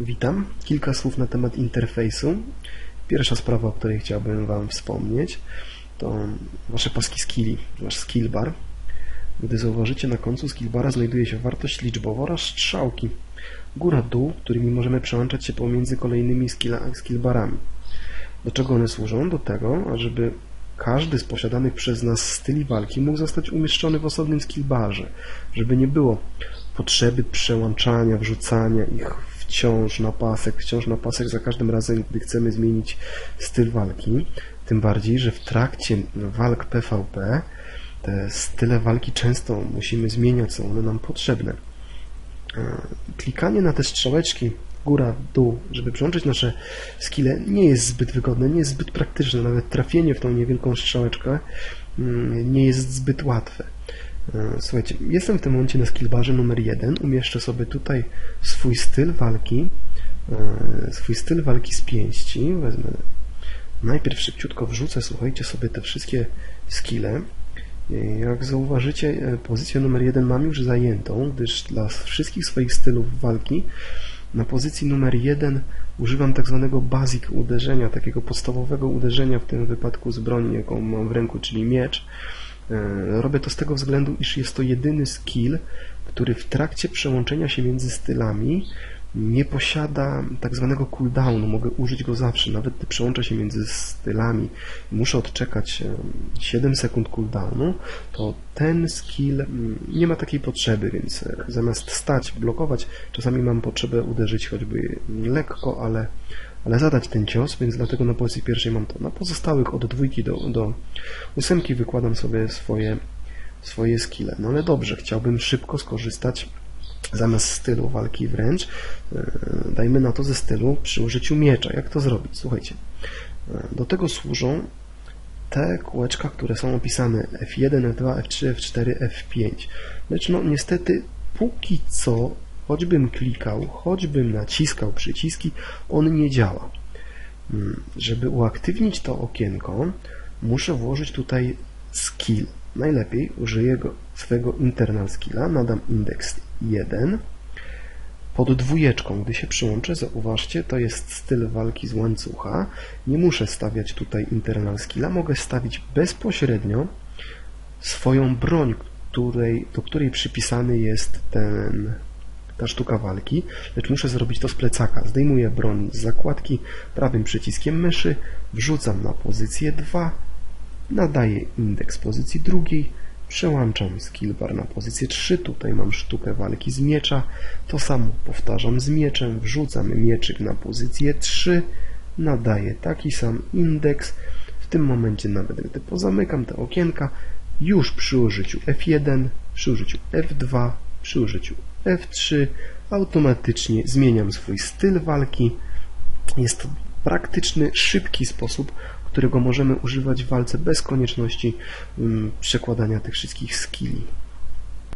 Witam. Kilka słów na temat interfejsu. Pierwsza sprawa, o której chciałbym Wam wspomnieć, to Wasze paski skilli, Wasz skill bar. Gdy zauważycie, na końcu skill bara znajduje się wartość liczbowa oraz strzałki. Góra-dół, którymi możemy przełączać się pomiędzy kolejnymi skill barami. Do czego one służą? Do tego, ażeby każdy z posiadanych przez nas styli walki mógł zostać umieszczony w osobnym skill barze, żeby nie było potrzeby przełączania, wrzucania ich wciąż na pasek, wciąż na pasek za każdym razem, gdy chcemy zmienić styl walki. Tym bardziej, że w trakcie walk PvP te style walki często musimy zmieniać, są one nam potrzebne. E, Klikanie na te strzałeczki góra, dół, żeby przełączyć nasze skille nie jest zbyt wygodne, nie jest zbyt praktyczne. Nawet trafienie w tą niewielką strzałeczkę mm, nie jest zbyt łatwe. E, Słuchajcie, jestem w tym momencie na skillbarze numer 1. Umieszczę sobie tutaj swój styl walki, e, swój styl walki z pięści. Wezmę najpierw szybciutko wrzucę, słuchajcie sobie te wszystkie skille. E, Jak zauważycie, pozycję numer 1 mam już zajętą, gdyż dla wszystkich swoich stylów walki na pozycji numer 1 używam tak zwanego basic uderzenia, takiego podstawowego uderzenia w tym wypadku z broni, jaką mam w ręku, czyli miecz. E, Robię to z tego względu, iż jest to jedyny skill, który w trakcie przełączenia się między stylami nie posiada tak zwanego cooldownu. Mogę użyć go zawsze, nawet gdy przełączę się między stylami muszę odczekać e, 7 sekund cooldownu, to ten skill mm, nie ma takiej potrzeby, więc e, zamiast stać, blokować, czasami mam potrzebę uderzyć choćby lekko, ale, ale zadać ten cios, więc dlatego na pozycji pierwszej mam to. Na pozostałych od dwójki do, do ósemki wykładam sobie swoje, swoje skille. No ale dobrze, chciałbym szybko skorzystać zamiast stylu walki wręcz, e, dajmy na to ze stylu przy użyciu miecza. Jak to zrobić? Słuchajcie, e, do tego służą te kółeczka, które są opisane F1, F2, F3, F4, F5. Lecz no niestety póki co, choćbym klikał, choćbym naciskał przyciski, on nie działa. Mm, Żeby uaktywnić to okienko, muszę włożyć tutaj skill. Najlepiej użyję go, swego internal skilla, nadam indeks 1. Pod dwójeczką, gdy się przyłączę, zauważcie, to jest styl walki z łańcucha. Nie muszę stawiać tutaj internal skilla, mogę stawić bezpośrednio swoją broń, której, do której przypisany jest ten, ta sztuka walki, lecz muszę zrobić to z plecaka. Zdejmuję broń z zakładki prawym przyciskiem myszy, wrzucam na pozycję 2, nadaję indeks pozycji drugiej, przełączam skill bar na pozycję 3, tutaj mam sztukę walki z miecza, to samo powtarzam z mieczem, wrzucam mieczyk na pozycję 3, nadaję taki sam indeks, w tym momencie nawet gdy pozamykam te okienka, już przy użyciu F1, przy użyciu F2, przy użyciu F3 automatycznie zmieniam swój styl walki. Jest to praktyczny, szybki sposób, którego możemy używać w walce bez konieczności mm, przekładania tych wszystkich skilli.